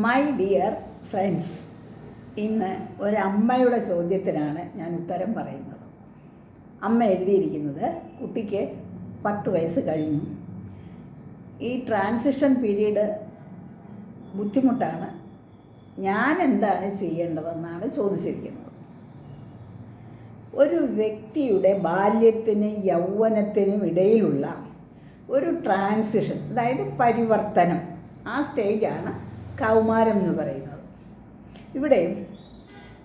My dear friends ഇന്ന് ഒരമ്മയുടെ ചോദ്യത്തിനാണ് ഞാൻ ഉത്തരം പറയുന്നത്. അമ്മ എഴുതിയിരിക്കുന്നത് കുട്ടിക്ക് പത്ത് വയസ്സ് കഴിഞ്ഞു. ഈ ട്രാൻസിഷൻ പീരീഡ് ബുദ്ധിമുട്ടാണ്. ഞാൻ എന്താണ് ചെയ്യേണ്ടതെന്നാണ് ചോദിച്ചിരിക്കുന്നത്. ഒരു വ്യക്തിയുടെ ബാല്യത്തിനും യൗവനത്തിനും ഇടയിലുള്ള ഒരു ട്രാൻസിഷൻ അതായത് പരിവർത്തനം ആ സ്റ്റേജാണ് കൗമാരം എന്ന് പറയുന്നത്. ഇവിടെ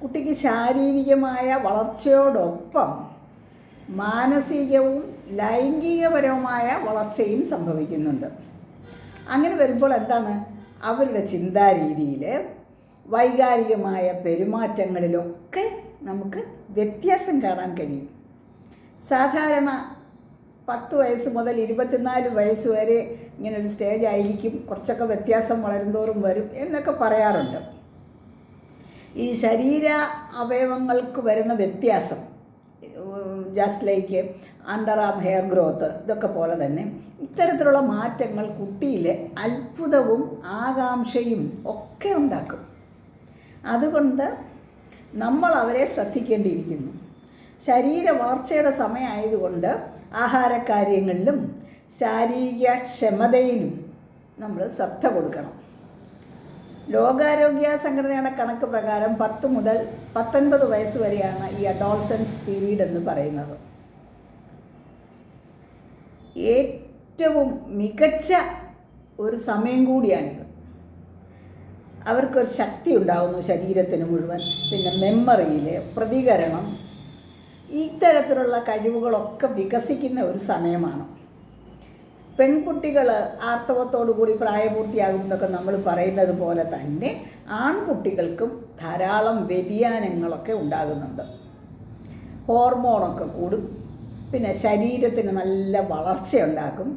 കുട്ടിക്ക് ശാരീരികമായ വളർച്ചയോടൊപ്പം മാനസികവും ലൈംഗികപരവുമായ വളർച്ചയും സംഭവിക്കുന്നുണ്ട്. അങ്ങനെ വരുമ്പോൾ എന്താണ്? അവരുടെ ചിന്താരീതിയിൽ വൈകാരികമായ പെരുമാറ്റങ്ങളിലൊക്കെ നമുക്ക് വ്യത്യാസം കാണാൻ കഴിയും. സാധാരണ പത്ത് വയസ്സ് മുതൽ ഇരുപത്തിനാല് വയസ്സ് വരെ ഇങ്ങനെ ഒരു സ്റ്റേജ് ആയിരിക്കും. കുറച്ചൊക്കെ വ്യത്യാസം വളരുന്തോറും വരും എന്നൊക്കെ പറയാറുണ്ട്. ഈ ശരീര അവയവങ്ങൾക്ക് വരുന്ന വ്യത്യാസം just like under arm hair growth ഇതൊക്കെ പോലെ തന്നെ ഇത്തരത്തിലുള്ള മാറ്റങ്ങൾ കുട്ടിയിൽ അത്ഭുതവും ആകാംക്ഷയും ഒക്കെ ഉണ്ടാക്കും. അതുകൊണ്ട് നമ്മൾ അവരെ ശ്രദ്ധിക്കേണ്ടിയിരിക്കുന്നു. ശരീര വളർച്ചയുടെ സമയമായതുകൊണ്ട് ആഹാരകാര്യങ്ങളിലും ശാരീരിക ക്ഷമതയിലും നമ്മൾ ശ്രദ്ധ കൊടുക്കണം. ലോകാരോഗ്യ സംഘടനയുടെ കണക്ക് പ്രകാരം പത്ത് മുതൽ പത്തൊൻപത് വയസ്സ് വരെയാണ് ഈ അഡോൾസൻസ് പീരീഡ് എന്ന് പറയുന്നത്. ഏറ്റവും മികച്ച ഒരു സമയം കൂടിയാണിത്. അവർക്കൊരു ശക്തി ഉണ്ടാകുന്നു ശരീരത്തിന് മുഴുവൻ. പിന്നെ മെമ്മറിയിൽ പ്രതികരണം ഇത്തരത്തിലുള്ള കഴിവുകളൊക്കെ വികസിക്കുന്ന ഒരു സമയമാണ്. പെൺകുട്ടികൾ ആർത്തവത്തോടു കൂടി പ്രായപൂർത്തിയാകും എന്നൊക്കെ നമ്മൾ പറയുന്നത് പോലെ തന്നെ ആൺകുട്ടികൾക്കും ധാരാളം വ്യതിയാനങ്ങളൊക്കെ ഉണ്ടാകുന്നുണ്ട്. ഹോർമോണൊക്കെ കൂടും. പിന്നെ ശരീരത്തിന് നല്ല വളർച്ചയുണ്ടാക്കും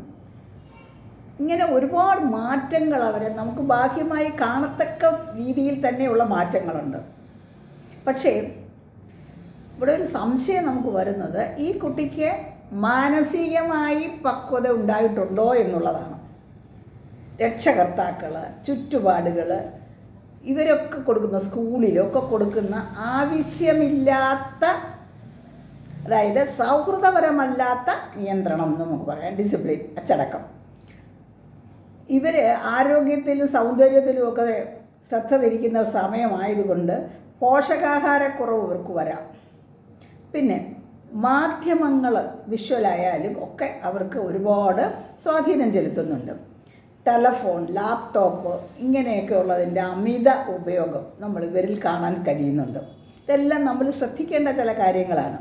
ഇങ്ങനെ ഒരുപാട് മാറ്റങ്ങൾ അവരെ നമുക്ക് ബാഹ്യമായി കാണത്തക്ക രീതിയിൽ തന്നെയുള്ള മാറ്റങ്ങളുണ്ട്. പക്ഷേ ഇവിടെ ഒരു സംശയം നമുക്ക് വരുന്നത് ഈ കുട്ടിക്ക് മാനസികമായി പക്വത ഉണ്ടായിട്ടുണ്ടോ എന്നുള്ളതാണ്. രക്ഷകർത്താക്കൾ ചുറ്റുപാടുകൾ ഇവരൊക്കെ കൊടുക്കുന്ന സ്കൂളിലൊക്കെ കൊടുക്കുന്ന ആവശ്യമില്ലാത്ത അതായത് സൗഹൃദപരമല്ലാത്ത നിയന്ത്രണം എന്ന് നമുക്ക് പറയാം. ഡിസിപ്ലിൻ അച്ചടക്കം. ഇവർ ആരോഗ്യത്തിലും സൗന്ദര്യത്തിലും ഒക്കെ ശ്രദ്ധ തിരിക്കുന്ന സമയമായതുകൊണ്ട് പോഷകാഹാരക്കുറവ് ഇവർക്ക് വരാം. പിന്നെ മാധ്യമങ്ങൾ വിഷ്വലായാലും ഒക്കെ അവർക്ക് ഒരുപാട് സ്വാധീനം ചെലുത്തുന്നുണ്ട്. ടെലഫോൺ ലാപ്ടോപ്പ് ഇങ്ങനെയൊക്കെ ഉള്ളതിന്റെ അമിത ഉപയോഗം നമ്മൾ ഇവരിൽ കാണാൻ കഴിയുന്നുണ്ട്. ഇതെല്ലാം നമ്മൾ ശ്രദ്ധിക്കേണ്ട ചില കാര്യങ്ങളാണ്.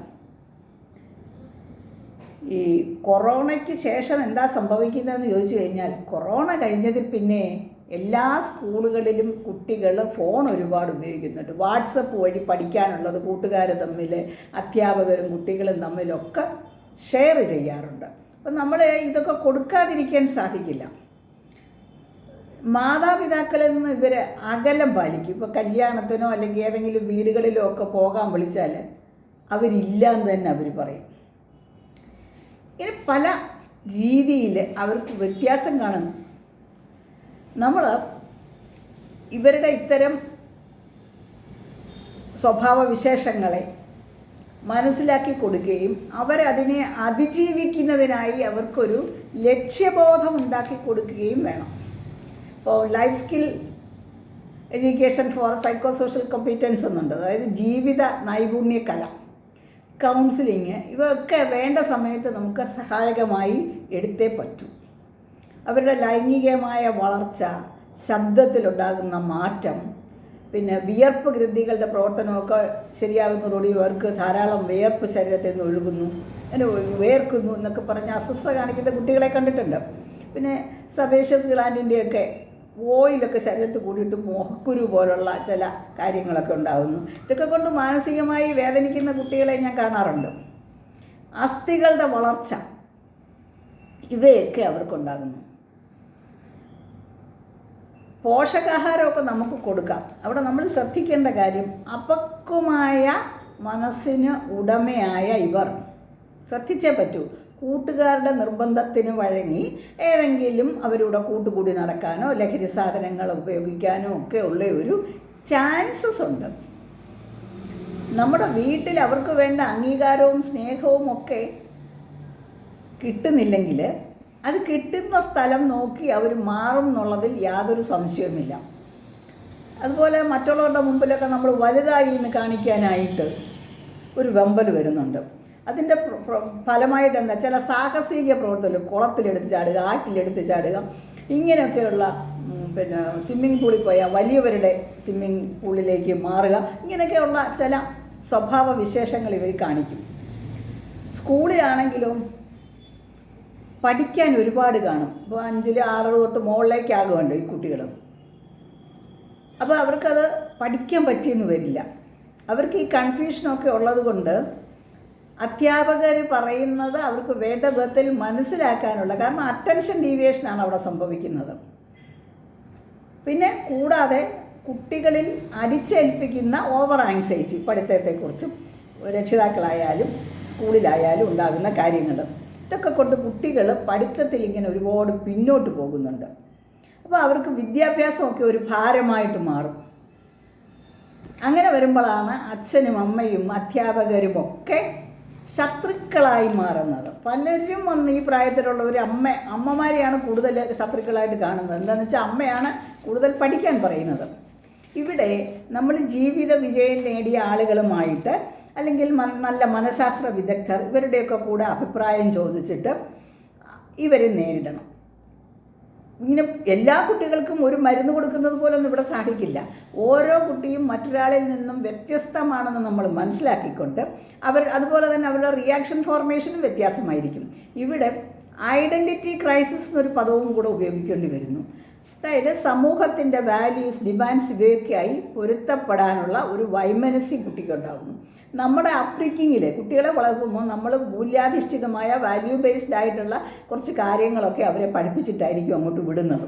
ഈ കൊറോണയ്ക്ക് ശേഷം എന്താ സംഭവിക്കുന്നതെന്ന് ചോദിച്ചു കഴിഞ്ഞാൽ കൊറോണ കഴിഞ്ഞതിൽ പിന്നെ എല്ലാ സ്കൂളുകളിലും കുട്ടികൾ ഫോൺ ഒരുപാട് ഉപയോഗിക്കുന്നുണ്ട്. വാട്സപ്പ് വഴി പഠിക്കാനുള്ളത് കൂട്ടുകാർ തമ്മിൽ അധ്യാപകരും കുട്ടികളും തമ്മിലൊക്കെ ഷെയർ ചെയ്യാറുണ്ട്. അപ്പം നമ്മൾ ഇതൊക്കെ കൊടുക്കാതിരിക്കാൻ സാധിക്കില്ല. മാതാപിതാക്കളിൽ നിന്ന് ഇവർ അകലം പാലിക്കും. ഇപ്പോൾ കല്യാണത്തിനോ അല്ലെങ്കിൽ ഏതെങ്കിലും വീടുകളിലോ ഒക്കെ പോകാൻ വിളിച്ചാൽ അവരില്ല എന്ന് തന്നെ അവർ പറയും. ഇങ്ങനെ പല രീതിയിൽ അവർക്ക് വ്യത്യാസം കാണുന്നു. നമ്മൾ ഇവരുടെ ഇത്തരം സ്വഭാവവിശേഷങ്ങളെ മനസ്സിലാക്കി കൊടുക്കുകയും അവരതിനെ അതിജീവിക്കുന്നതിനായി അവർക്കൊരു ലക്ഷ്യബോധം ഉണ്ടാക്കി കൊടുക്കുകയും വേണം. ഇപ്പോൾ life skill education for psychosocial competence എന്നുണ്ട്. അതായത് ജീവിത നൈപുണ്യ കല കൗൺസിലിങ് ഇവയൊക്കെ വേണ്ട സമയത്ത് നമുക്ക് സഹായകമായി എടുത്തേ പറ്റൂ. അവരുടെ ലൈംഗികമായ വളർച്ച ശബ്ദത്തിലുണ്ടാകുന്ന മാറ്റം പിന്നെ വിയർപ്പ് ഗ്രന്ഥികളുടെ പ്രവർത്തനമൊക്കെ ശരിയാകുന്നതോടെ അവർക്ക് ധാരാളം വിയർപ്പ് ശരീരത്തിൽ നിന്ന് ഒഴുകുന്നു. അങ്ങനെ വേർക്കുന്നു എന്നൊക്കെ പറഞ്ഞ് അസ്വസ്ഥ കാണിക്കുന്ന കുട്ടികളെ കണ്ടിട്ടുണ്ട്. പിന്നെ സബേഷ്യസ് ഗ്ലാൻഡിന്റെയൊക്കെ ഓയിലൊക്കെ ശരീരത്ത് കൂടിയിട്ട് മോഹക്കുരു പോലുള്ള ചില കാര്യങ്ങളൊക്കെ ഉണ്ടാകുന്നു. ഇതൊക്കെ കൊണ്ട് മാനസികമായി വേദനിക്കുന്ന കുട്ടികളെ ഞാൻ കാണാറുണ്ട്. അസ്ഥികളുടെ വളർച്ച ഇവയൊക്കെ അവർക്കുണ്ടാകുന്നു. പോഷകാഹാരമൊക്കെ നമുക്ക് കൊടുക്കാം. അവിടെ നമ്മൾ ശ്രദ്ധിക്കേണ്ട കാര്യം അപക്വമായ മനസ്സിന് ഉടമയായ ഇവർ. ശ്രദ്ധിച്ചേ പറ്റൂ. കൂട്ടുകാരുടെ നിർബന്ധത്തിന് വഴങ്ങി ഏതെങ്കിലും അവരുടെ കൂട്ടുകൂടി നടക്കാനോ ലഹരി സാധനങ്ങൾ ഉപയോഗിക്കാനോ ഒക്കെ ഉള്ള ഒരു ചാൻസസ് ഉണ്ട്. നമ്മുടെ വീട്ടിൽ അവർക്ക് വേണ്ട അംഗീകാരവും സ്നേഹവും ഒക്കെ കിട്ടുന്നില്ലെങ്കിൽ അത് കിട്ടുന്ന സ്ഥലം നോക്കി അവർ മാറും എന്നുള്ളതിൽ യാതൊരു സംശയവുമില്ല. അതുപോലെ മറ്റുള്ളവരുടെ മുമ്പിലൊക്കെ നമ്മൾ വലുതായി എന്ന് കാണിക്കാനായിട്ട് ഒരു വെമ്പൽ വരുന്നുണ്ട്. അതിന്റെ ഫലമായിട്ട് എന്താ? ചില സാഹസിക പ്രവർത്തനം കുളത്തിലെടുത്ത് ചാടുക ആറ്റിലെടുത്ത് ചാടുക ഇങ്ങനെയൊക്കെയുള്ള പിന്നെ സ്വിമ്മിംഗ് പൂളിൽ പോയാൽ വലിയവരുടെ സ്വിമ്മിംഗ് പൂളിലേക്ക് മാറുക ഇങ്ങനെയൊക്കെയുള്ള ചില സ്വഭാവ വിശേഷങ്ങൾ ഇവർ കാണിക്കും. സ്കൂളിലാണെങ്കിലും പഠിക്കാൻ ഒരുപാട് കാണും. ഇപ്പോൾ അഞ്ചിൽ ആറ് തൊട്ട് മുകളിലേക്കാകുമല്ലോ ഈ കുട്ടികൾ അപ്പോൾ അവർക്കത് പഠിക്കാൻ പറ്റിയെന്ന് വരില്ല. അവർക്ക് ഈ കൺഫ്യൂഷനൊക്കെ ഉള്ളത് കൊണ്ട് അധ്യാപകർ പറയുന്നത് അവർക്ക് വേണ്ട വിധത്തിൽ മനസ്സിലാക്കാനുള്ള കാരണം അറ്റൻഷൻ ഡീവിയേഷനാണ് അവിടെ സംഭവിക്കുന്നത്. പിന്നെ കൂടാതെ കുട്ടികളിൽ അടിച്ചേൽപ്പിക്കുന്ന ഓവർ ആങ്സൈറ്റി പഠിത്തത്തെക്കുറിച്ചും രക്ഷിതാക്കളായാലും സ്കൂളിലായാലും ഉണ്ടാകുന്ന കാര്യങ്ങൾ ഇതൊക്കെ കൊണ്ട് കുട്ടികൾ പഠിത്തത്തിൽ ഇങ്ങനെ ഒരുപാട് പിന്നോട്ട് പോകുന്നുണ്ട്. അപ്പോൾ അവർക്ക് വിദ്യാഭ്യാസമൊക്കെ ഒരു ഭാരമായിട്ട് മാറും. അങ്ങനെ വരുമ്പോഴാണ് അച്ഛനും അമ്മയും അധ്യാപകരും ഒക്കെ ശത്രുക്കളായി മാറുന്നത്. പലരും വന്ന് ഈ പ്രായത്തിലുള്ളവർ അമ്മ അമ്മമാരെയാണ് കൂടുതൽ ശത്രുക്കളായിട്ട് കാണുന്നത്. എന്താണെന്ന് വെച്ചാൽ അമ്മയാണ് കൂടുതൽ പഠിക്കാൻ പറയുന്നത്. ഇവിടെ നമ്മൾ ജീവിത വിജയം നേടിയ ആളുകളുമായിട്ട് അല്ലെങ്കിൽ നല്ല മനഃശാസ്ത്ര വിദഗ്ധർ ഇവരുടെയൊക്കെ കൂടെ അഭിപ്രായം ചോദിച്ചിട്ട് ഇവരെ നേരിടണം. ഇങ്ങനെ എല്ലാ കുട്ടികൾക്കും ഒരു മരുന്ന് കൊടുക്കുന്നത് പോലൊന്നും ഇവിടെ സാധിക്കില്ല. ഓരോ കുട്ടിയും മറ്റൊരാളിൽ നിന്നും വ്യത്യസ്തമാണെന്ന് നമ്മൾ മനസ്സിലാക്കിക്കൊണ്ട് അവർ അതുപോലെ തന്നെ അവരുടെ റിയാക്ഷൻ ഫോർമേഷനും വ്യത്യാസമായിരിക്കും. ഇവിടെ ഐഡന്റിറ്റി ക്രൈസിസ് എന്നൊരു പദവും കൂടെ ഉപയോഗിക്കേണ്ടി വരുന്നു. അതായത് സമൂഹത്തിന്റെ വാല്യൂസ് ഡിമാൻഡ്സ് ഇവയൊക്കെയായി പൊരുത്തപ്പെടാനുള്ള ഒരു വൈമനസ്യം കുട്ടിക്കുണ്ടാകുന്നു നമ്മുടെ അപ്രിക്കിങ്ങിൽ കുട്ടികളെ വളർത്തുമ്പോൾ നമ്മൾ മൂല്യാധിഷ്ഠിതമായ വാല്യൂ ബേസ്ഡ് ആയിട്ടുള്ള കുറച്ച് കാര്യങ്ങളൊക്കെ അവരെ പഠിപ്പിച്ചിട്ടായിരിക്കും അങ്ങോട്ട് വിടുന്നത്.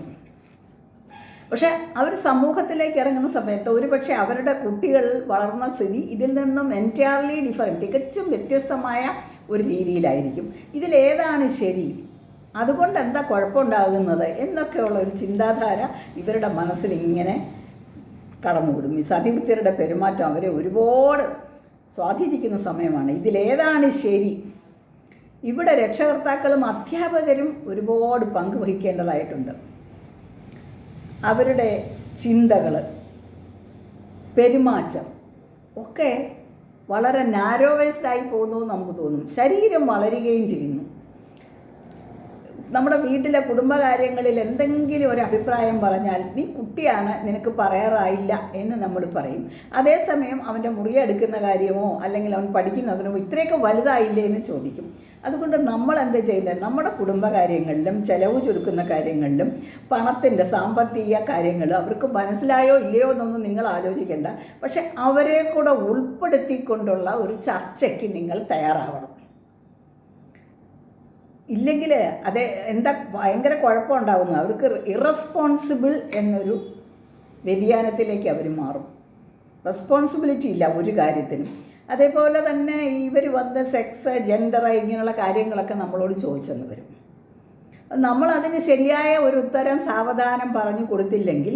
പക്ഷേ അവർ സമൂഹത്തിലേക്ക് ഇറങ്ങുന്ന സമയത്ത് ഒരുപക്ഷെ അവരുടെ കുട്ടികൾ വളർന്ന സ്ഥിതി ഇതിൽ നിന്നും എന്റയർലി ഡിഫറെന്റ് തികച്ചും വ്യത്യസ്തമായ ഒരു രീതിയിലായിരിക്കും. ഇതിലേതാണ് ശരി? അതുകൊണ്ട് എന്താ കുഴപ്പമുണ്ടാകുന്നത്? എന്നൊക്കെയുള്ള ഒരു ചിന്താധാര ഇവരുടെ മനസ്സിൽ ഇങ്ങനെ കടന്നുവിടും. ഈ സതീർത്ഥരുടെ പെരുമാറ്റം അവരെ ഒരുപാട് സ്വാധീനിക്കുന്ന സമയമാണ്. ഇതിലേതാണ് ശരി? ഇവിടെ രക്ഷകർത്താക്കളും അധ്യാപകരും ഒരുപാട് പങ്ക് വഹിക്കേണ്ടതായിട്ടുണ്ട്. അവരുടെ ചിന്തകൾ പെരുമാറ്റം ഒക്കെ വളരെ നാരോവേസ്ഡായി പോകുന്നു നമുക്ക് തോന്നും. ശരീരം വളരുകയും ചെയ്യുന്നു. നമ്മുടെ വീട്ടിലെ കുടുംബകാര്യങ്ങളിൽ എന്തെങ്കിലും ഒരു അഭിപ്രായം പറഞ്ഞാൽ നീ കുട്ടിയാണ് നിനക്ക് പറയാറായില്ല എന്ന് നമ്മൾ പറയും. അതേസമയം അവന്റെ മുറിയെടുക്കുന്ന കാര്യമോ അല്ലെങ്കിൽ അവൻ പഠിക്കുന്നവനോ ഇത്രയൊക്കെ വലുതായില്ലേ എന്ന് ചോദിക്കും. അതുകൊണ്ട് നമ്മൾ എന്ത് ചെയ്യുന്നത്? നമ്മുടെ കുടുംബകാര്യങ്ങളിലും ചെലവ് ചുരുക്കുന്ന കാര്യങ്ങളിലും പണത്തിന്റെ സാമ്പത്തിക കാര്യങ്ങൾ അവർക്ക് മനസ്സിലായോ ഇല്ലയോ എന്നൊന്നും നിങ്ങൾ ആലോചിക്കേണ്ട. പക്ഷെ അവരെ കൂടെ ഉൾപ്പെടുത്തിക്കൊണ്ടുള്ള ഒരു ചർച്ചയ്ക്ക് നിങ്ങൾ തയ്യാറാവണം. ഇല്ലെങ്കിൽ അത് എന്താ ഭയങ്കര കുഴപ്പമുണ്ടാവുന്നു. അവർക്ക് ഇറസ്പോൺസിബിൾ എന്നൊരു വ്യതിയാനത്തിലേക്ക് അവർ മാറും. റെസ്പോൺസിബിലിറ്റി ഇല്ല ഒരു കാര്യത്തിനും. അതേപോലെ തന്നെ ഇവർ വന്ന സെക്സ് ജെൻഡർ ഇങ്ങനെയുള്ള കാര്യങ്ങളൊക്കെ നമ്മളോട് ചോദിച്ചെന്ന് വരും. നമ്മളതിന് ശരിയായ ഒരു ഉത്തരം സാവധാനം പറഞ്ഞു കൊടുത്തില്ലെങ്കിൽ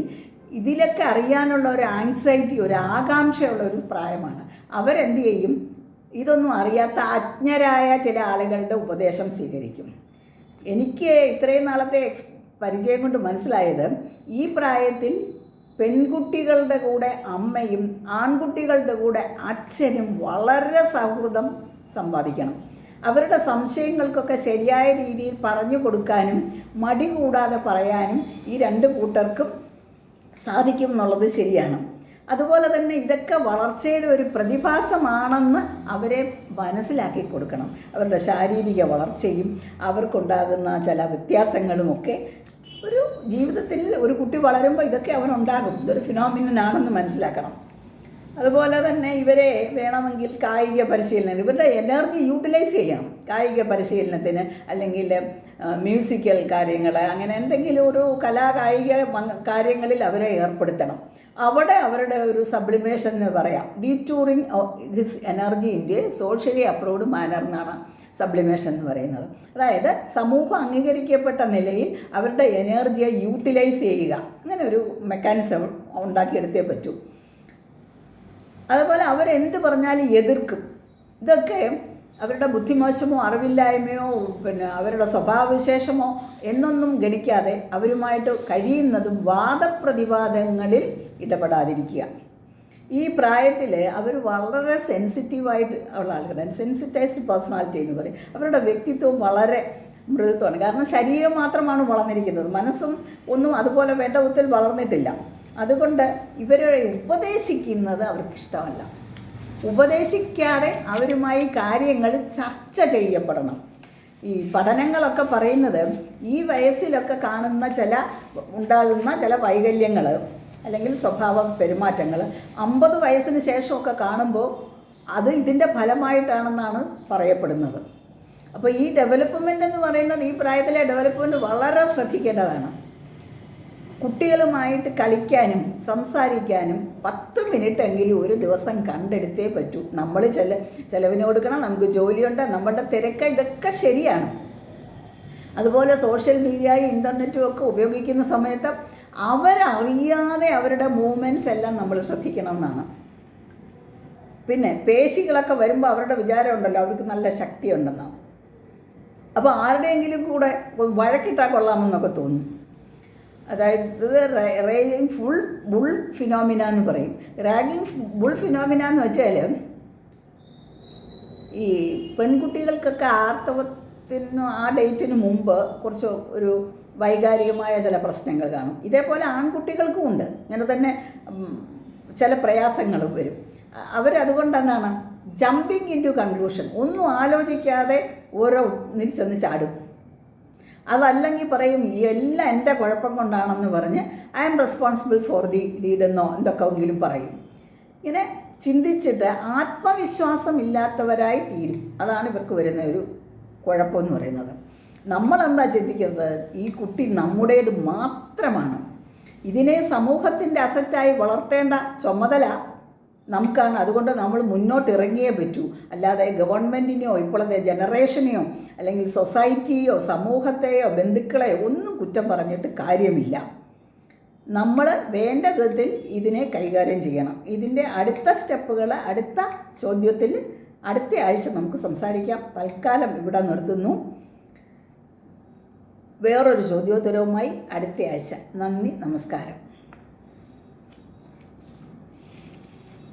ഇതിലൊക്കെ അറിയാനുള്ള ഒരു ആങ്സൈറ്റി ഒരു ആകാംക്ഷയുള്ള ഒരു പ്രായമാണ്. അവരെന്ത് ചെയ്യും? ഇതൊന്നും അറിയാത്ത അജ്ഞരായ ചില ആളുകളുടെ ഉപദേശം സ്വീകരിക്കും. എനിക്ക് ഇത്രയും നാളത്തെ എക്സ് പരിചയം കൊണ്ട് മനസ്സിലായത് ഈ പ്രായത്തിൽ പെൺകുട്ടികളുടെ കൂടെ അമ്മയും ആൺകുട്ടികളുടെ കൂടെ അച്ഛനും വളരെ സൗഹൃദം സമ്പാദിക്കണം. അവരുടെ സംശയങ്ങൾക്കൊക്കെ ശരിയായ രീതിയിൽ പറഞ്ഞു കൊടുക്കാനും മടി കൂടാതെ പറയാനും ഈ രണ്ട് കൂട്ടർക്കും സാധിക്കും എന്നുള്ളത് ശരിയാണ്. അതുപോലെ തന്നെ ഇതൊക്കെ വളർച്ചയുടെ ഒരു പ്രതിഭാസമാണെന്ന് അവരെ മനസ്സിലാക്കി കൊടുക്കണം. അവരുടെ ശാരീരിക വളർച്ചയും അവർക്കുണ്ടാകുന്ന ചില വ്യത്യാസങ്ങളുമൊക്കെ ഒരു ജീവിതത്തിൽ ഒരു കുട്ടി വളരുമ്പോൾ ഇതൊക്കെ അവനുണ്ടാകും. ഇതൊരു ഫിനോമിനനാണെന്ന് മനസ്സിലാക്കണം. അതുപോലെ തന്നെ ഇവരെ വേണമെങ്കിൽ കായിക പരിശീലനം ഇവരുടെ എനർജി യൂട്ടിലൈസ് ചെയ്യണം. കായിക പരിശീലനത്തിന് അല്ലെങ്കിൽ മ്യൂസിക്കൽ കാര്യങ്ങൾ അങ്ങനെ എന്തെങ്കിലും ഒരു കലാകായിക കാര്യങ്ങളിൽ അവരെ ഏർപ്പെടുത്തണം. അവിടെ അവരുടെ ഒരു സബ്ലിമേഷൻ എന്ന് പറയാം detouring his energy into socially approved manner എന്നാണ് സബ്ലിമേഷൻ എന്ന് പറയുന്നത്. അതായത് സമൂഹം അംഗീകരിക്കപ്പെട്ട നിലയിൽ അവരുടെ എനർജിയെ യൂട്ടിലൈസ് ചെയ്യുക. അങ്ങനെ ഒരു മെക്കാനിസം ഉണ്ടാക്കിയെടുത്തേ പറ്റൂ. അതുപോലെ അവരെന്ത് പറഞ്ഞാലും എതിർക്കും. ഇതൊക്കെ അവരുടെ ബുദ്ധിമോശമോ അറിവില്ലായ്മയോ പിന്നെ അവരുടെ സ്വഭാവവിശേഷമോ എന്നൊന്നും ഗണിക്കാതെ അവരുമായിട്ട് കഴിയുന്നതും വാദപ്രതിവാദങ്ങളിൽ ഇടപെടാതിരിക്കുക. ഈ പ്രായത്തിൽ അവർ വളരെ സെൻസിറ്റീവായിട്ട് ഉള്ള ആളുകളാണ്. സെൻസിറ്റൈസ്ഡ് പേഴ്സണാലിറ്റി എന്ന് പറയും. അവരുടെ വ്യക്തിത്വം വളരെ മൃദുത്വമാണ്. കാരണം ശരീരം മാത്രമാണ് വളർന്നിരിക്കുന്നത്. മനസ്സും ഒന്നും അതുപോലെ വേണ്ട വിധത്തിൽ വളർന്നിട്ടില്ല. അതുകൊണ്ട് ഇവരെ ഉപദേശിക്കുന്നത് അവർക്കിഷ്ടമല്ല ഉപദേശിക്കാതെ അവരുമായി കാര്യങ്ങൾ ചർച്ച ചെയ്യപ്പെടണം. ഈ പഠനങ്ങളൊക്കെ പറയുന്നത് ഈ വയസ്സിലൊക്കെ കാണുന്ന ചില ഉണ്ടാകുന്ന ചില വൈകല്യങ്ങൾ അല്ലെങ്കിൽ സ്വഭാവ പെരുമാറ്റങ്ങൾ. അമ്പത് വയസ്സിന് ശേഷമൊക്കെ കാണുമ്പോൾ അത് ഇതിന്റെ ഫലമായിട്ടാണെന്നാണ് പറയപ്പെടുന്നത്. അപ്പോൾ ഈ ഡെവലപ്മെന്റ് എന്ന് പറയുന്നത് ഈ പ്രായത്തിലെ ഡെവലപ്മെന്റ് വളരെ ശ്രദ്ധിക്കേണ്ടതാണ്. കുട്ടികളുമായിട്ട് കളിക്കാനും സംസാരിക്കാനും പത്ത് മിനിറ്റ് എങ്കിലും ഒരു ദിവസം കണ്ടെടുത്തേ പറ്റൂ. നമ്മൾ ചില ചിലവിന് കൊടുക്കണം നമുക്ക് ജോലിയുണ്ട് നമ്മളുടെ തിരക്ക് ഇതൊക്കെ ശരിയാണ്. അതുപോലെ സോഷ്യൽ മീഡിയയും ഇന്റർനെറ്റും ഒക്കെ ഉപയോഗിക്കുന്ന സമയത്ത് അവരറിയാതെ അവരുടെ മൂവ്മെന്റ്സ് എല്ലാം നമ്മൾ ശ്രദ്ധിക്കണം എന്നാണ് പിന്നെ പേശികളൊക്കെ വരുമ്പോൾ അവരുടെ വിചാരം ഉണ്ടല്ലോ അവർക്ക് നല്ല ശക്തിയുണ്ടെന്ന്. അപ്പോൾ ആരുടെയെങ്കിലും കൂടെ വഴക്കിട്ടാൽ കൊള്ളാമെന്നൊക്കെ തോന്നും. അതായത് റേഗിങ് ഫുൾ ബുൾ ഫിനോമിന എന്ന് പറയും. റാഗിങ് ബുൾ ഫിനോമിന എന്ന് വെച്ചാൽ ഈ പെൺകുട്ടികൾക്കൊക്കെ ആർത്തവത്തിന് ആ ഡേറ്റിന് മുമ്പ് കുറച്ച് ഒരു വൈകാരികമായ ചില പ്രശ്നങ്ങൾ കാണും. ഇതേപോലെ ആൺകുട്ടികൾക്കും ഉണ്ട്. ഇങ്ങനെ തന്നെ ചില പ്രയാസങ്ങൾ വരും. അവരതുകൊണ്ട് എന്താണ് ജമ്പിങ് ഇൻ ടു കൺക്ലൂഷൻ ഒന്നും ആലോചിക്കാതെ ഓരോ ഒന്നിൽ ചാടും. അതല്ലെങ്കിൽ പറയും എല്ലാം എന്റെ കുഴപ്പം കൊണ്ടാണെന്ന് പറഞ്ഞ് I am responsible for the ഡീഡെന്നോ എന്തൊക്കെയെങ്കിലും പറയും. ഇങ്ങനെ ചിന്തിച്ചിട്ട് ആത്മവിശ്വാസം ഇല്ലാത്തവരായി തീരും. അതാണ് ഇവർക്ക് വരുന്ന ഒരു കുഴപ്പമെന്ന് പറയുന്നത്. നമ്മളെന്താ ചിന്തിക്കുന്നത്? ഈ കുട്ടി നമ്മുടേത് മാത്രമാണ്. ഇതിനെ സമൂഹത്തിന്റെ അസറ്റായി വളർത്തേണ്ട ചുമതല നമുക്കാണ്. അതുകൊണ്ട് നമ്മൾ മുന്നോട്ട് ഇറങ്ങിയേ പറ്റൂ. അല്ലാതെ ഗവൺമെന്റിനെയോ ഇപ്പോഴത്തെ ജനറേഷനെയോ അല്ലെങ്കിൽ സൊസൈറ്റിയോ സമൂഹത്തെയോ ബന്ധുക്കളെയോ ഒന്നും കുറ്റം പറഞ്ഞിട്ട് കാര്യമില്ല. നമ്മൾ വേണ്ട വിധത്തിൽ ഇതിനെ കൈകാര്യം ചെയ്യണം. ഇതിന്റെ അടുത്ത സ്റ്റെപ്പുകൾ അടുത്ത ചോദ്യത്തിൽ അടുത്ത ആഴ്ച നമുക്ക് സംസാരിക്കാം. തൽക്കാലം ഇവിടെ നിർത്തുന്നു. വേറൊരു ചോദ്യോത്തരവുമായി അടുത്ത ആഴ്ച. നന്ദി നമസ്കാരം.